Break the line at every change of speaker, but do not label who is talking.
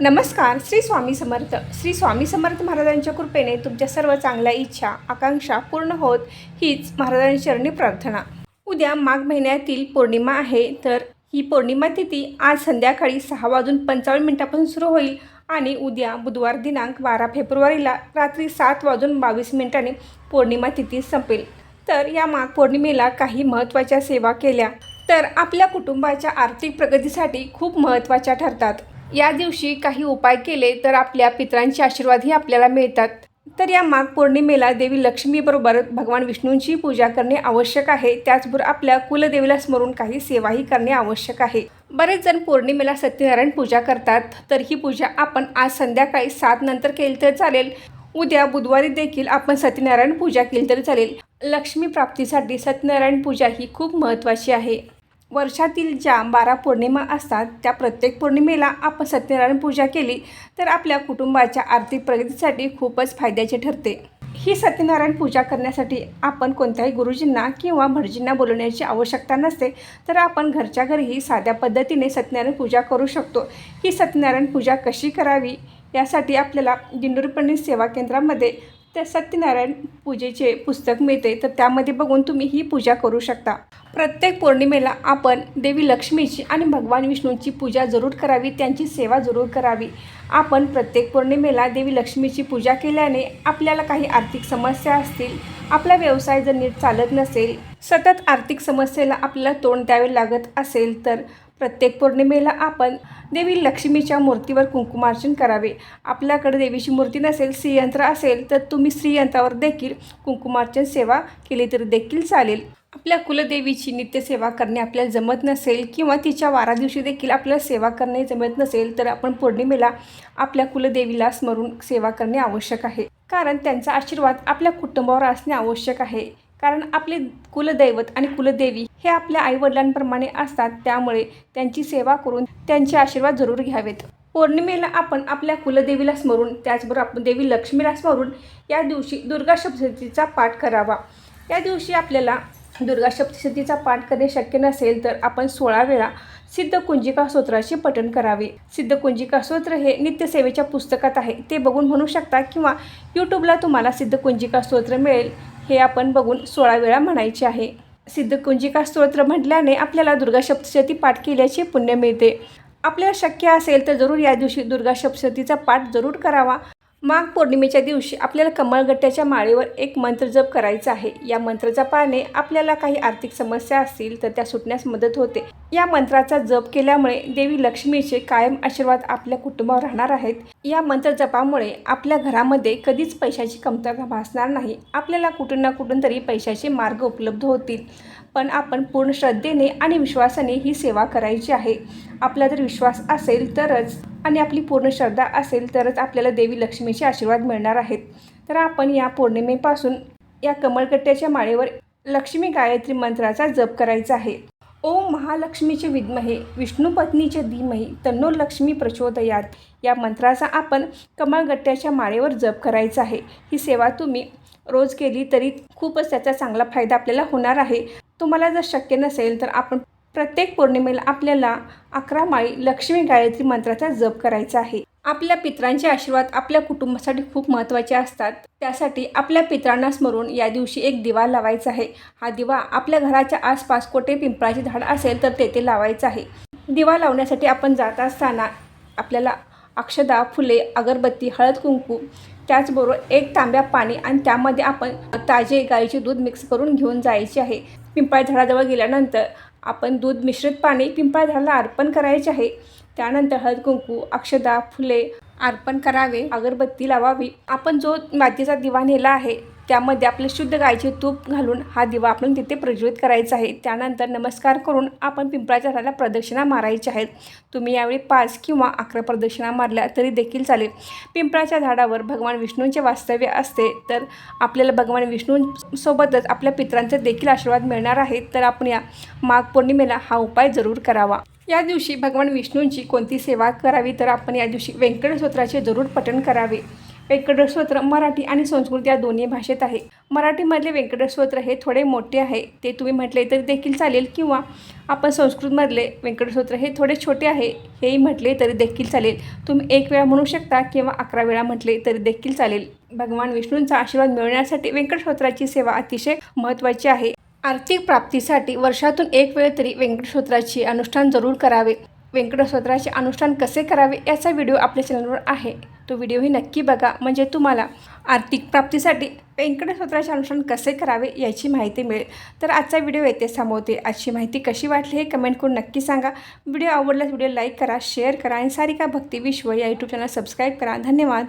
नमस्कार श्री स्वामी समर्थ. श्री स्वामी समर्थ महाराजांच्या कृपेने तुमच्या सर्व चांगल्या इच्छा आकांक्षा पूर्ण होत हीच महाराजांची चरणी प्रार्थना. उद्या माघ महिन्यातील पौर्णिमा आहे तर ही पौर्णिमा तिथी आज संध्याकाळी सहा वाजून पंचावन्न मिनिटापासून सुरू होईल आणि उद्या बुधवार दिनांक बारा फेब्रुवारीला रात्री सात वाजून बावीस मिनिटांनी पौर्णिमा तिथी संपेल. तर या माघ पौर्णिमेला काही महत्त्वाच्या सेवा केल्या तर आपल्या कुटुंबाच्या आर्थिक प्रगतीसाठी खूप महत्त्वाच्या ठरतात. या दिवशी काही उपाय केले तर आपल्या पितरांचे आशीर्वादही आपल्याला मिळतात. तर या माघ पौर्णिमेला देवी लक्ष्मीबरोबर भगवान विष्णूंची पूजा करणे आवश्यक आहे. त्याचबरोबर आपल्या कुलदेवीला स्मरून काही सेवाही करणे आवश्यक आहे. बरेच जण पौर्णिमेला सत्यनारायण पूजा करतात. तर ही पूजा आपण आज संध्याकाळी सात नंतर केली तर चालेल. उद्या बुधवारी देखील आपण सत्यनारायण पूजा केली तरी चालेल. लक्ष्मी प्राप्तीसाठी सत्यनारायण पूजा ही खूप महत्त्वाची आहे. वर्षातील ज्या बारा पौर्णिमा असतात त्या प्रत्येक पौर्णिमेला आपण सत्यनारायण पूजा केली तर आपल्या कुटुंबाच्या आर्थिक प्रगतीसाठी खूपच फायद्याचे ठरते. ही सत्यनारायण पूजा करण्यासाठी आपण कोणत्याही गुरुजींना किंवा भटजींना बोलवण्याची आवश्यकता नसते तर आपण घरच्या घरीही साध्या पद्धतीने सत्यनारायण पूजा करू शकतो. ही सत्यनारायण पूजा कशी करावी यासाठी आपल्याला दिंडूरपणी सेवा केंद्रामध्ये त्या सत्यनारायण पूजेचे पुस्तक मिळते तर त्यामध्ये बघून तुम्ही ही पूजा करू शकता. प्रत्येक पौर्णिमेला आपण देवी लक्ष्मीची आणि भगवान विष्णूंची पूजा जरूर करावी त्यांची सेवा जरूर करावी. आपण प्रत्येक पौर्णिमेला देवी लक्ष्मीची पूजा केल्याने आपल्याला काही आर्थिक समस्या असतील आपला व्यवसाय जर नीट चालत नसेल सतत आर्थिक समस्येला आपल्याला तोंड द्यावे लागत असेल तर प्रत्येक पौर्णिमेला आपण देवी लक्ष्मीच्या मूर्तीवर कुंकुमार्चन करावे. आपल्याकडे देवीची मूर्ती नसेल श्रीयंत्र असेल तर तुम्ही श्रीयंत्रावर देखील कुंकुमार्चन सेवा केली तरी देखील चालेल. आपल्या कुलदेवीची नित्यसेवा करणे आपल्याला जमत नसेल किंवा तिच्या वारा दिवशी देखील आपल्याला सेवा करणे जमत नसेल तर आपण पौर्णिमेला आपल्या कुलदेवीला स्मरून सेवा करणे आवश्यक आहे. कारण त्यांचा आशीर्वाद आपल्या कुटुंबावर असणे आवश्यक आहे. कारण आपले कुलदैवत आणि कुलदेवी हे आपल्या आईवडिलांप्रमाणे असतात त्यामुळे त्यांची सेवा करून त्यांचे आशीर्वाद जरूर घ्यावेत. पौर्णिमेला आपण आपल्या कुलदेवीला स्मरून त्याचबरोबर आपण देवी लक्ष्मीला स्मरून या दिवशी दुर्गा सप्तशतीचा पाठ करावा. या दिवशी आपल्याला दुर्गा सप्तशतीचा पाठ करणे शक्य नसेल तर आपण सोळा वेळा सिद्ध कुंजिका स्तोत्राचे पठण करावे. सिद्ध कुंजिका स्तोत्र हे नित्यसेवेच्या पुस्तकात आहे. ते बघून म्हणू शकता किंवा यूट्यूबला तुम्हाला सिद्ध कुंजिका स्तोत्र मिळेल हे आपण बघून सोळा वेळा म्हणायचे आहे. सिद्धकुंजिका स्तोत्र म्हटल्याने आपल्याला दुर्गा सप्तशती पाठ केल्याचे पुण्य मिळते. आपल्याला शक्य असेल तर जरूर या दिवशी दुर्गा सप्तशतीचा पाठ जरूर करावा. माघ पौर्णिमेच्या दिवशी आपल्याला कमळगट्ट्याच्या माळेवर एक मंत्र जप करायचा आहे. या मंत्रजपाने आपल्याला काही आर्थिक समस्या असतील तर त्या सुटण्यास मदत होते. या मंत्राचा जप केल्यामुळे देवी लक्ष्मीचे कायम आशीर्वाद आपल्या कुटुंबावर राहणार आहेत. या मंत्र जपामुळे आपल्या घरामध्ये कधीच पैशाची कमतरता भासणार नाही. आपल्याला कुठून ना कुठून तरी पैशाचे मार्ग उपलब्ध होतील. पण आपण पूर्ण श्रद्धेने आणि विश्वासाने ही सेवा करायची आहे. आपला जर विश्वास असेल तरच आणि आपली पूर्ण श्रद्धा असेल तरच आपल्याला देवी लक्ष्मीचे आशीर्वाद मिळणार आहेत. तर आपण या पौर्णिमेपासून या कमळकट्ट्याच्या माळेवर लक्ष्मी गायत्री मंत्राचा जप करायचा आहे. ओम महालक्ष्मीचे विद्महे विष्णुपत्नीचे धीमहे तन्नो लक्ष्मी प्रचोदयात. या मंत्राचा आपण कमळगट्ट्याच्या माळेवर जप करायचा आहे. ही सेवा तुम्ही रोज केली तरी खूपच त्याचा चांगला फायदा आपल्याला होणार आहे. तुम्हाला जर शक्य नसेल तर आपण प्रत्येक पौर्णिमेला आपल्याला अकरा माळी लक्ष्मी गायत्री मंत्राचा जप करायचा आहे. आपल्या पित्रांचे आशीर्वाद आपल्या कुटुंबासाठी खूप महत्त्वाचे असतात. त्यासाठी आपल्या पित्रांना स्मरून या दिवशी एक दिवा लावायचा आहे. हा दिवा आपल्या घराच्या आसपास कोठे पिंपळाचे झाड असेल तर तेथे लावायचं आहे. दिवा लावण्यासाठी आपण जात असताना आपल्याला अक्षदा फुले अगरबत्ती हळद कुंकू त्याचबरोबर एक तांब्या पाणी आणि त्यामध्ये आपण ताजे गाईचे दूध मिक्स करून घेऊन जायचे आहे. पिंपळ झाडाजवळ गेल्यानंतर आपण दूध मिश्रित पाणी पिंपळ झाडाला अर्पण करायचे आहे. त्यानंतर हळद कुंकू अक्षदा फुले अर्पण करावे अगरबत्ती लावावी. आपण जो मातीचा दिवा नेला आहे त्यामध्ये आपले शुद्ध गायचे तूप घालून हा दिवा आपण तिथे प्रज्वलित करायचा आहे. त्यानंतर नमस्कार करून आपण पिंपळाच्या झाडाला प्रदक्षिणा मारायच्या आहेत. तुम्ही यावेळी पाच किंवा अकरा प्रदक्षिणा मारल्या तरी देखील चालेल. पिंपळाच्या झाडावर भगवान विष्णूंचे वास्तव्य असते तर आपल्याला भगवान विष्णूंसोबतच आपल्या पित्रांचा देखील आशीर्वाद मिळणार आहे. तर आपण या माघ पौर्णिमेला हा उपाय जरूर करावा. या दिवशी भगवान विष्णूंची कोणती सेवा करावी तर आपण या दिवशी व्यंकटस्तोत्राचे जरूर पठण करावे. व्यंकटस्तोत्र मराठी आणि संस्कृत या दोन्ही भाषेत आहे. मराठीमधले व्यंकटस्तोत्र हे थोडे मोठे आहे. ते तुम्ही म्हटले तरी देखील चालेल किंवा आपण संस्कृतमधले व्यंकटस्तोत्र हे थोडे छोटे आहे हेही म्हटले तरी देखील चालेल. तुम्ही एक वेळा म्हणू शकता किंवा अकरा वेळा म्हटले तरी देखील चालेल. भगवान विष्णूंचा आशीर्वाद मिळवण्यासाठी व्यंकटस्तोत्राची सेवा अतिशय महत्त्वाची आहे. आर्थिक प्राप्तीसाठी वर्षातून एक वेळ तरी व्यंकटस्तोत्राची अनुष्ठान जरूर करावे. व्यंकटस्तोत्राचे अनुष्ठान कसे करावे याचा व्हिडिओ आपल्या चॅनलवर आहे. तो व्हिडिओही नक्की बघा. म्हणजे तुम्हाला आर्थिक प्राप्तीसाठी व्यंकटस्तोत्राचे अनुष्ठान कसे करावे याची माहिती मिळेल. तर आजचा व्हिडिओ येथे थांबवते. आजची माहिती कशी वाटली हे कमेंट करून नक्की सांगा. व्हिडिओ आवडल्यास व्हिडिओ लाईक करा शेअर करा आणि सारिका भक्ती विश्व या यूट्यूब चॅनल सबस्क्राईब करा. धन्यवाद.